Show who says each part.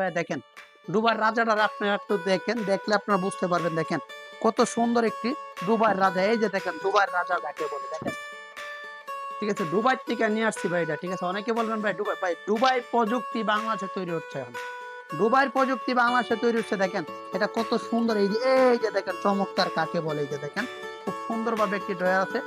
Speaker 1: ভাই, দেখেন ডুবার রাজাটা আপনারা একটু দেখেন, দেখলে আপনারা বুঝতে পারবেন, দেখেন, কত সুন্দর একটি ডুবার রাজা, এই যে দেখেন ডুবার রাজা যাকে বলে, দেখেন। ঠিক আছে ডুবাই থেকে নিয়ে আসছি ভাই এটা, ঠিক আছে, অনেকে বলবেন, ভাই ডুবাই ভাই ডুবাই প্রযুক্তি বাংলাদেশে তৈরি হচ্ছে এখন। ডুবাইয়ের প্রযুক্তি বাংলাদেশে তৈরি হচ্ছে, দেখেন, এটা কত সুন্দর, এই যে এই যে দেখেন, চমৎকার কাকে বলে, এই যে দেখেন, খুব সুন্দরভাবে একটি ড্রয়ার আছে।